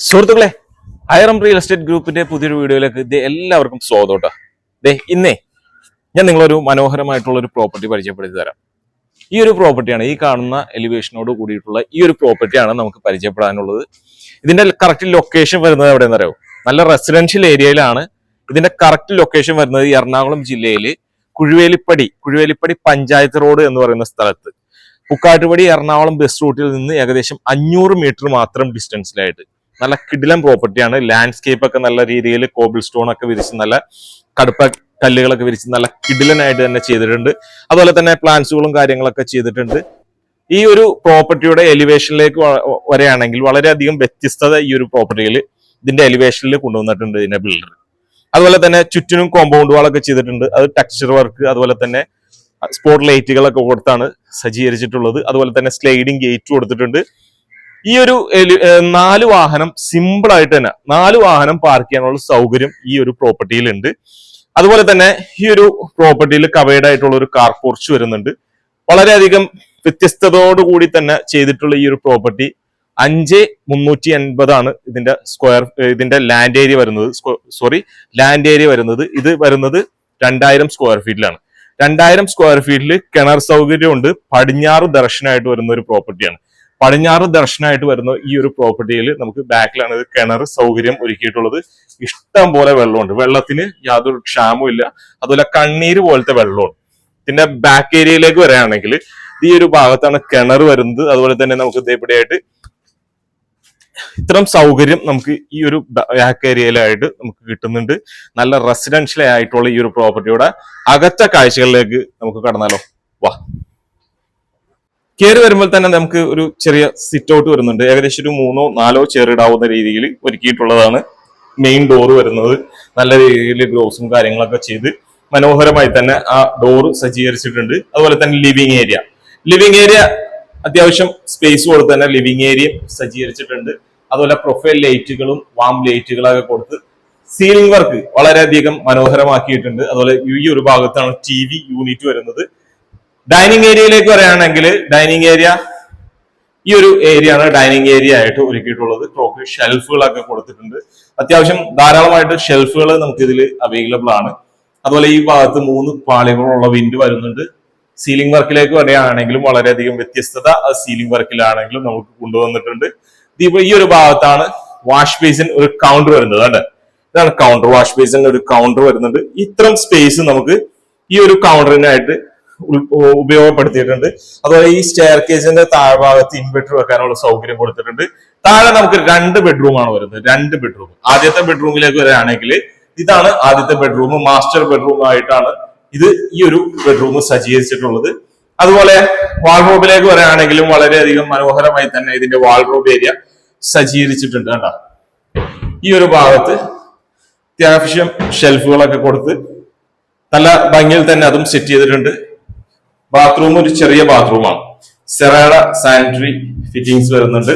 സുഹൃത്തുക്കളെ ഹയറം real estate ഗ്രൂപ്പിന്റെ പുതിയൊരു വീഡിയോയിലേക്ക് ഇത് എല്ലാവർക്കും സ്വാഗതം ദേ ഇന്നേ ഞാൻ നിങ്ങളൊരു മനോഹരമായിട്ടുള്ള ഒരു പ്രോപ്പർട്ടി പരിചയപ്പെടുത്തി തരാം. ഈ ഒരു പ്രോപ്പർട്ടിയാണ് ഈ കാണുന്ന എലിവേഷനോട് കൂടിയിട്ടുള്ള ഈ ഒരു പ്രോപ്പർട്ടിയാണ് നമുക്ക് പരിചയപ്പെടാനുള്ളത്. ഇതിന്റെ കറക്റ്റ് ലൊക്കേഷൻ വരുന്നത് എവിടെയെന്ന് അറിയോ നല്ല റെസിഡൻഷ്യൽ ഏരിയയിലാണ് ഇതിന്റെ കറക്റ്റ് ലൊക്കേഷൻ വരുന്നത് എറണാകുളം ജില്ലയിൽ കുഴുവേലിപ്പടി കുഴുവേലിപ്പടി പഞ്ചായത്ത് റോഡ് എന്ന് പറയുന്ന സ്ഥലത്ത്. പുക്കാട്ടുപടി എറണാകുളം ബസ് റൂട്ടിൽ നിന്ന് ഏകദേശം അഞ്ഞൂറ് മീറ്റർ മാത്രം ഡിസ്റ്റൻസിലായിട്ട് നല്ല കിടിലൻ പ്രോപ്പർട്ടിയാണ്. ലാൻഡ്സ്കേപ്പ് ഒക്കെ നല്ല രീതിയിൽ കോബിൾ സ്റ്റോൺ ഒക്കെ വിരിച്ച് നല്ല കടുപ്പ കല്ലുകളൊക്കെ വിരിച്ച് നല്ല കിടിലനായിട്ട് തന്നെ ചെയ്തിട്ടുണ്ട്. അതുപോലെ തന്നെ പ്ലാന്റ്സുകളും കാര്യങ്ങളൊക്കെ ചെയ്തിട്ടുണ്ട്. ഈ ഒരു പ്രോപ്പർട്ടിയുടെ എലിവേഷനിലേക്ക് വരെയാണെങ്കിൽ വളരെയധികം വ്യത്യസ്തത ഈ ഒരു പ്രോപ്പർട്ടിയിൽ ഇതിന്റെ എലിവേഷനിൽ കൊണ്ടുവന്നിട്ടുണ്ട് ഇതിന്റെ ബിൽഡർ അതുപോലെ തന്നെ ചുറ്റിനും കോമ്പൗണ്ട് വാളൊക്കെ ചെയ്തിട്ടുണ്ട്. അത് ടെക്സ്ചർ വർക്ക് അതുപോലെ തന്നെ സ്പോട്ട് ലൈറ്റുകളൊക്കെ കൊടുത്താണ് സജ്ജീകരിച്ചിട്ടുള്ളത്. അതുപോലെ തന്നെ സ്ലൈഡിംഗ് ഗേറ്റ് കൊടുത്തിട്ടുണ്ട്. ഈ ഒരു നാല് വാഹനം സിമ്പിൾ ആയിട്ട് തന്നെ നാല് വാഹനം പാർക്ക് ചെയ്യാനുള്ള സൗകര്യം ഈ ഒരു പ്രോപ്പർട്ടിയിൽ ഉണ്ട്. അതുപോലെ തന്നെ ഈ ഒരു പ്രോപ്പർട്ടിയിൽ കവേഡ് ആയിട്ടുള്ള ഒരു കാർ പോർച്ച് വരുന്നുണ്ട്. വളരെയധികം വ്യത്യസ്തതയോടുകൂടി തന്നെ ചെയ്തിട്ടുള്ള ഈ ഒരു പ്രോപ്പർട്ടി അഞ്ച് മുന്നൂറ്റി എൺപതാണ് ഇതിന്റെ സ്ക്വയർ ഇതിന്റെ ലാൻഡ് ഏരിയ വരുന്നത്. സോറി ലാൻഡ് ഏരിയ വരുന്നത്. ഇത് വരുന്നത് രണ്ടായിരം സ്ക്വയർ ഫീറ്റിലാണ് രണ്ടായിരം സ്ക്വയർ ഫീറ്റിൽ കിണർ സൗകര്യമുണ്ട്. പടിഞ്ഞാറ് ദർശനമായിട്ട് വരുന്ന ഒരു പ്രോപ്പർട്ടിയാണ് പടിഞ്ഞാറ് ദർശനമായിട്ട് വരുന്ന ഈ ഒരു പ്രോപ്പർട്ടിയിൽ നമുക്ക് ബാക്കിലാണ് ഇത് കിണർ സൗകര്യം ഒരുക്കിയിട്ടുള്ളത്. ഇഷ്ടം പോലെ വെള്ളമുണ്ട്. വെള്ളത്തിന് യാതൊരു ക്ഷാമവും ഇല്ല. അതുപോലെ കണ്ണീര് പോലത്തെ വെള്ളമുണ്ട് പിന്നെ ബാക്ക് ഏരിയയിലേക്ക് വരികയാണെങ്കിൽ ഈ ഒരു ഭാഗത്താണ് കിണർ വരുന്നത്. അതുപോലെ തന്നെ നമുക്ക് ഇതേപടിയായിട്ട് ഇത്തരം സൗകര്യം നമുക്ക് ഈ ഒരു ബാക്ക് ഏരിയയിലായിട്ട് നമുക്ക് കിട്ടുന്നുണ്ട്. നല്ല റെസിഡൻഷ്യൽ ആയിട്ടുള്ള ഈ ഒരു പ്രോപ്പർട്ടിയുടെ അകത്തെ കാഴ്ചകളിലേക്ക് നമുക്ക് കടന്നാലോ. വാ. കയറി വരുമ്പോൾ തന്നെ നമുക്ക് ഒരു ചെറിയ സിറ്റ് ഔട്ട് വരുന്നുണ്ട്. ഏകദേശം ഒരു മൂന്നോ നാലോ ചെയർ ഇടാവുന്ന രീതിയിൽ ഒരുക്കിയിട്ടുള്ളതാണ് മെയിൻ ഡോർ വരുന്നത്. നല്ല രീതിയിൽ ഗ്ലോസും കാര്യങ്ങളൊക്കെ ചെയ്ത് മനോഹരമായി തന്നെ ആ ഡോർ സജ്ജീകരിച്ചിട്ടുണ്ട്. അതുപോലെ തന്നെ ലിവിങ് ഏരിയ ലിവിങ് ഏരിയ അത്യാവശ്യം സ്പേസ് കൊടുത്ത് തന്നെ ലിവിങ് ഏരിയയും സജ്ജീകരിച്ചിട്ടുണ്ട്. അതുപോലെ പ്രൊഫൈൽ ലൈറ്റുകളും വാം ലൈറ്റുകളൊക്കെ കൊടുത്ത് സീലിംഗ് വർക്ക് വളരെയധികം മനോഹരമാക്കിയിട്ടുണ്ട്. അതുപോലെ ഈ ഒരു ഭാഗത്താണ് ടി വി യൂണിറ്റ് വരുന്നത്. ഡൈനിങ് ഏരിയയിലേക്ക് പറയുകയാണെങ്കിൽ ഡൈനിങ് ഏരിയ ഈ ഒരു ഏരിയ ആണ് ഡൈനിങ് ഏരിയ ആയിട്ട് ഒരുക്കിയിട്ടുള്ളത്. ടോപ്പ് ഷെൽഫുകളൊക്കെ കൊടുത്തിട്ടുണ്ട്. അത്യാവശ്യം ധാരാളമായിട്ട് ഷെൽഫുകൾ നമുക്ക് ഇതിൽ അവൈലബിൾ ആണ്. അതുപോലെ ഈ ഭാഗത്ത് മൂന്ന് പാളികളുള്ള വിൻഡ് വരുന്നുണ്ട്. സീലിംഗ് വർക്കിലേക്ക് പറയുകയാണെങ്കിലും വളരെയധികം വ്യത്യസ്തത. ആ സീലിംഗ് വർക്കിലാണെങ്കിലും നമുക്ക് കൊണ്ടുവന്നിട്ടുണ്ട്. ഇതിപ്പോ ഈ ഒരു ഭാഗത്താണ് വാഷ് ബേസിൻ ഒരു കൗണ്ടർ വരുന്നത് അല്ലെ ഇതാണ് കൗണ്ടർ വാഷ് ബേസിൻ ഒരു കൗണ്ടർ വരുന്നുണ്ട്. ഇത്തരം സ്പേസ് നമുക്ക് ഈ ഒരു കൗണ്ടറിനായിട്ട് ഉപയോഗപ്പെടുത്തിയിട്ടുണ്ട്. അതുപോലെ ഈ സ്റ്റെയർ കേസിന്റെ താഴ്ഭാഗത്ത് ഇൻവെർട്ടർ വെക്കാനുള്ള സൗകര്യം കൊടുത്തിട്ടുണ്ട്. താഴെ നമുക്ക് രണ്ട് ബെഡ്റൂം ആണ് വരുന്നത്. രണ്ട് ബെഡ്റൂം ആദ്യത്തെ ബെഡ്റൂമിലേക്ക് വരികയാണെങ്കിൽ ഇതാണ് ആദ്യത്തെ ബെഡ്റൂം മാസ്റ്റർ ബെഡ്റൂം ആയിട്ടാണ് ഇത് ഈ ഒരു ബെഡ്റൂം സജ്ജീകരിച്ചിട്ടുള്ളത്. അതുപോലെ വാൾറോബിലേക്ക് വരികയാണെങ്കിലും വളരെയധികം മനോഹരമായി തന്നെ ഇതിന്റെ വാൾറോബ് ഏരിയ സജ്ജീകരിച്ചിട്ടുണ്ട് കേട്ടോ. ഈ ഒരു ഭാഗത്ത് അത്യാവശ്യം ഷെൽഫുകളൊക്കെ കൊടുത്ത് നല്ല ഭംഗിയിൽ തന്നെ അതും സെറ്റ് ചെയ്തിട്ടുണ്ട്. ബാത്റൂം ഒരു ചെറിയ ബാത്റൂമാണ് സെറാഡ സാനിറ്ററി ഫിറ്റിംഗ്സ് വരുന്നുണ്ട്.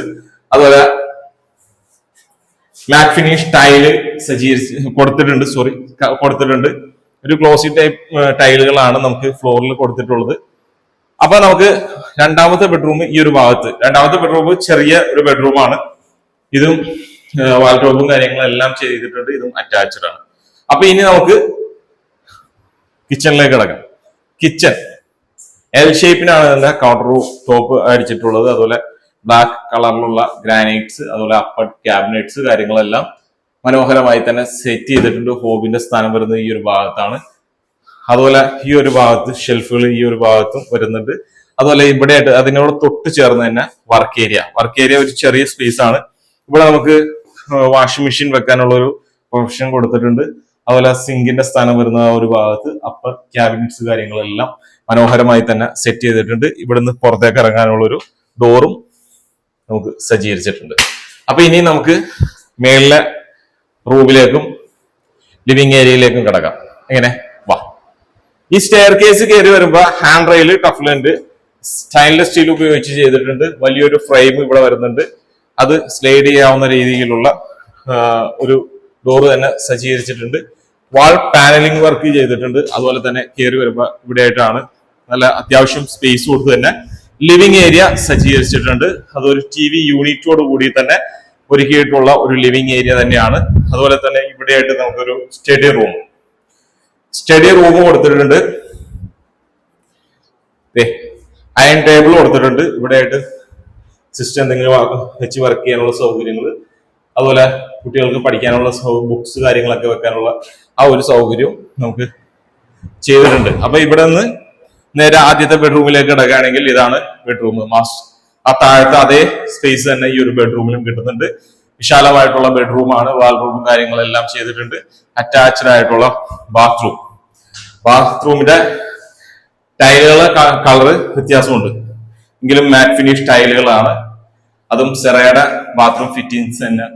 അതുപോലെ മാക് ഫിനിഷ് ടൈൽ സജ്ജീകരിച്ച് കൊടുത്തിട്ടുണ്ട് സോറി കൊടുത്തിട്ടുണ്ട്. ഒരു ഗ്ലോസി ടൈപ്പ് ടൈലുകളാണ് നമുക്ക് ഫ്ലോറിൽ കൊടുത്തിട്ടുള്ളത്. അപ്പൊ നമുക്ക് രണ്ടാമത്തെ ബെഡ്റൂം ഈ ഒരു ഭാഗത്ത് രണ്ടാമത്തെ ബെഡ്റൂം ചെറിയ ഒരു ബെഡ്റൂമാണ് ഇതും വാൾട്ടോപ്പും കാര്യങ്ങളും എല്ലാം ചെയ്തിട്ടുണ്ട് ഇതും അറ്റാച്ച്ഡ് ആണ്. അപ്പൊ ഇനി നമുക്ക് കിച്ചണിലേക്ക് കിടക്കാം. കിച്ചൺ എൽ ഷേപ്പിനാണ് ഇതിന്റെ കൗണ്ടർ ടോപ്പ് അടിച്ചിട്ടുള്ളത്. അതുപോലെ ബ്ലാക്ക് കളറിലുള്ള ഗ്രാനൈറ്റ്സ് അതുപോലെ അപ്പർ ക്യാബിനറ്റ്സ് കാര്യങ്ങളെല്ലാം മനോഹരമായി തന്നെ സെറ്റ് ചെയ്തിട്ടുണ്ട്. ഹോബിന്റെ സ്ഥാനം വരുന്നത് ഈ ഒരു ഭാഗത്താണ്. അതുപോലെ ഈ ഒരു ഭാഗത്ത് ഷെൽഫുകൾ ഈ ഒരു ഭാഗത്തും വരുന്നുണ്ട്. അതുപോലെ ഇവിടെ ആയിട്ട് അതിനോട് തൊട്ട് ചേർന്ന് തന്നെ വർക്ക് ഏരിയ വർക്ക് ഏരിയ ഒരു ചെറിയ സ്പേസ് ആണ്. ഇവിടെ നമുക്ക് വാഷിംഗ് മെഷീൻ വെക്കാനുള്ള ഒരു പ്രൊഫഷൻ കൊടുത്തിട്ടുണ്ട്. അതുപോലെ സിങ്കിന്റെ സ്ഥാനം വരുന്ന ആ ഒരു ഭാഗത്ത് അപ്പർ ക്യാബിനറ്റ്സ് കാര്യങ്ങളെല്ലാം മനോഹരമായി തന്നെ സെറ്റ് ചെയ്തിട്ടുണ്ട്. ഇവിടുന്ന് പുറത്തേക്ക് ഇറങ്ങാനുള്ള ഒരു ഡോറും നമുക്ക് സജ്ജീകരിച്ചിട്ടുണ്ട്. അപ്പൊ ഇനി നമുക്ക് മേളിലെ റൂമിലേക്കും ലിവിങ് ഏരിയയിലേക്കും കിടക്കാം. എങ്ങനെ? വാ. ഈ സ്റ്റെയർ കേസ് കയറി വരുമ്പോ ഹാൻഡ് റെയിൽ ടഫ്ലുണ്ട് സ്റ്റൈൻലെസ് സ്റ്റീൽ ഉപയോഗിച്ച് ചെയ്തിട്ടുണ്ട്. വലിയൊരു ഫ്രെയിം ഇവിടെ വരുന്നുണ്ട്. അത് സ്ലൈഡ് ചെയ്യാവുന്ന രീതിയിലുള്ള ഒരു ഡോറ് തന്നെ സജ്ജീകരിച്ചിട്ടുണ്ട്. വാൾ പാനലിംഗ് വർക്ക് ചെയ്തിട്ടുണ്ട്. അതുപോലെ തന്നെ കയറി വരുമ്പോൾ ഇവിടെ ആയിട്ടാണ് നല്ല അത്യാവശ്യം സ്പേസ് കൊടുത്ത് തന്നെ ലിവിംഗ് ഏരിയ സജ്ജീകരിച്ചിട്ടുണ്ട്. അതൊരു ടി വി യൂണിറ്റോട് കൂടി തന്നെ ഒരുക്കിയിട്ടുള്ള ഒരു ലിവിംഗ് ഏരിയ തന്നെയാണ്. അതുപോലെ തന്നെ ഇവിടെയായിട്ട് നമുക്കൊരു സ്റ്റഡി റൂം സ്റ്റഡി റൂം കൊടുത്തിട്ടുണ്ട്. അയൺ ടേബിൾ കൊടുത്തിട്ടുണ്ട്. ഇവിടെയായിട്ട് സിസ്റ്റം എന്തെങ്കിലും വെച്ച് വർക്ക് ചെയ്യാനുള്ള സൗകര്യങ്ങൾ അതുപോലെ കുട്ടികൾക്ക് പഠിക്കാനുള്ള ബുക്സ് കാര്യങ്ങളൊക്കെ വെക്കാനുള്ള ആ ഒരു സൗകര്യം നമുക്ക് ചെയ്തിട്ടുണ്ട്. അപ്പൊ ഇവിടെ നിന്ന് നേരെ ആദ്യത്തെ ബെഡ്റൂമിലേക്ക് കിടക്കുകയാണെങ്കിൽ ഇതാണ് ബെഡ്റൂം മാസ് ആ താഴത്തെ അതേ സ്പേസ് തന്നെ ഈ ഒരു ബെഡ്റൂമിലും കിട്ടുന്നുണ്ട്. വിശാലമായിട്ടുള്ള ബെഡ്റൂമാണ് വാൾ റൂമും കാര്യങ്ങളെല്ലാം ചെയ്തിട്ടുണ്ട്. അറ്റാച്ച്ഡ് ആയിട്ടുള്ള ബാത്റൂം ബാത്റൂമിന്റെ ടൈലുകളെ കളറ് വ്യത്യാസമുണ്ട്. എങ്കിലും മാറ്റ് ഫിനിഷ് ടൈലുകളാണ് അതും സെറയുടെ ബാത്റൂം ഫിറ്റിങ്സ് തന്നെ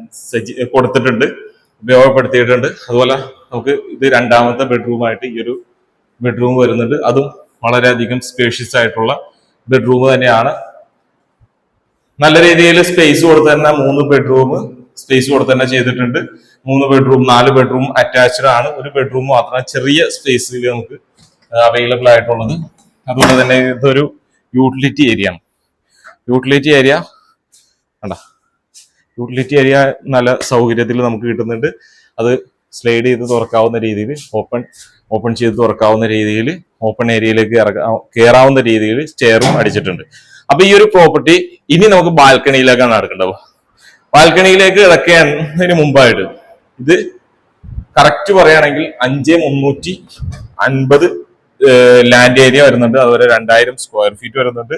കൊടുത്തിട്ടുണ്ട്. ഉപയോഗപ്പെടുത്തിയിട്ടുണ്ട്. അതുപോലെ നമുക്ക് ഇത് രണ്ടാമത്തെ ബെഡ്റൂം ആയിട്ട് ഈ ഒരു ബെഡ്റൂം വരുന്നുണ്ട്. അതും വളരെയധികം സ്പേഷ്യസ് ആയിട്ടുള്ള ബെഡ്റൂം തന്നെയാണ്. നല്ല രീതിയിൽ സ്പേസ് കൊടുത്ത് തന്നെ മൂന്ന് ബെഡ്റൂം സ്പേസ് കൊടുത്ത് തന്നെ ചെയ്തിട്ടുണ്ട്. മൂന്ന് ബെഡ്റൂം നാല് ബെഡ്റൂം അറ്റാച്ച്ഡ് ആണ്. ഒരു ബെഡ്റൂം മാത്രം ചെറിയ സ്പേസിൽ നമുക്ക് അവൈലബിൾ ആയിട്ടുള്ളത്. അതുപോലെ തന്നെ ഇതൊരു യൂട്ടിലിറ്റി ഏരിയ ആണ്. യൂട്ടിലിറ്റി ഏരിയ കണ്ട? യൂട്ടിലിറ്റി ഏരിയ നല്ല സൗകര്യത്തിൽ നമുക്ക് കിട്ടുന്നുണ്ട്. അത് സ്ലൈഡ് ചെയ്ത് തുറക്കാവുന്ന രീതിയിൽ ഓപ്പൺ ഓപ്പൺ ചെയ്ത് തുറക്കാവുന്ന രീതിയിൽ ഓപ്പൺ ഏരിയയിലേക്ക് കയറാവുന്ന രീതിയിൽ സ്റ്റെയറും അടിച്ചിട്ടുണ്ട്. അപ്പൊ ഈ ഒരു പ്രോപ്പർട്ടി ഇനി നമുക്ക് ബാൽക്കണിയിലേക്കാണ് നടക്കേണ്ടത്. ബാൽക്കണിയിലേക്ക് ഇറക്കുന്നതിന് മുമ്പായിട്ട് ഇത് കറക്റ്റ് പറയുകയാണെങ്കിൽ അഞ്ച് മുന്നൂറ്റി അൻപത് ലാൻഡ് ഏരിയ വരുന്നുണ്ട്. അതുപോലെ രണ്ടായിരം സ്ക്വയർ ഫീറ്റ് വരുന്നുണ്ട്.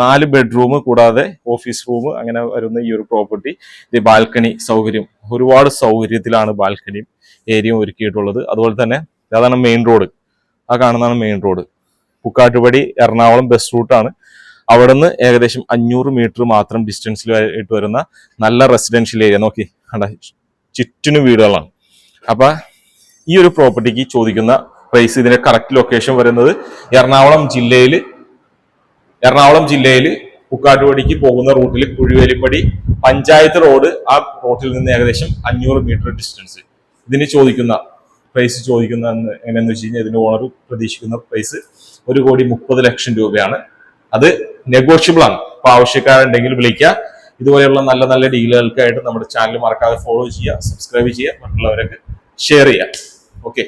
നാല് ബെഡ്റൂം കൂടാതെ ഓഫീസ് റൂം അങ്ങനെ വരുന്ന ഈ ഒരു പ്രോപ്പർട്ടി. ഇത് ബാൽക്കണി സൗകര്യം. ഒരുപാട് സൗകര്യത്തിലാണ് ബാൽക്കണിയും ഏരിയയും ഒരുക്കിയിട്ടുള്ളത്. അതുപോലെ തന്നെ അതാണ് മെയിൻ റോഡ് ആ കാണുന്നതാണ് main road Pukkattupady Ernakulam bus റൂട്ടാണ് അവിടെ നിന്ന് ഏകദേശം അഞ്ഞൂറ് മീറ്റർ മാത്രം ഡിസ്റ്റൻസിൽ ആയിട്ട് വരുന്ന നല്ല റെസിഡൻഷ്യൽ ഏരിയ നോക്കി കണ്ട ചുറ്റിനും വീടുകളാണ്. അപ്പൊ ഈ ഒരു പ്രോപ്പർട്ടിക്ക് ചോദിക്കുന്ന പ്രൈസ് ഇതിന്റെ കറക്റ്റ് ലൊക്കേഷൻ വരുന്നത് എറണാകുളം ജില്ലയിൽ എറണാകുളം ജില്ലയിൽ പുക്കാട്ടുപടിക്ക് പോകുന്ന റൂട്ടിൽ കുഴിവേലിപ്പടി പഞ്ചായത്ത് റോഡ് ആ റോട്ടിൽ നിന്ന് ഏകദേശം അഞ്ഞൂറ് മീറ്റർ ഡിസ്റ്റൻസ് ഇതിന് ചോദിക്കുന്ന പ്രൈസ് ചോദിക്കുന്ന എങ്ങനെയെന്ന് വെച്ച് കഴിഞ്ഞാൽ ഇതിന്റെ ഓണർ പ്രതീക്ഷിക്കുന്ന പ്രൈസ് ഒരു കോടി മുപ്പത് ലക്ഷം രൂപയാണ്. അത് നെഗോഷ്യബിൾ ആണ്. അപ്പൊ ആവശ്യക്കാരുണ്ടെങ്കിൽ വിളിക്കുക. ഇതുപോലെയുള്ള നല്ല നല്ല ഡീലുകൾക്കായിട്ട് നമ്മുടെ ചാനൽ മറക്കാതെ ഫോളോ ചെയ്യുക സബ്സ്ക്രൈബ് ചെയ്യുക മറ്റുള്ളവരൊക്കെ ഷെയർ ചെയ്യുക. ഓക്കെ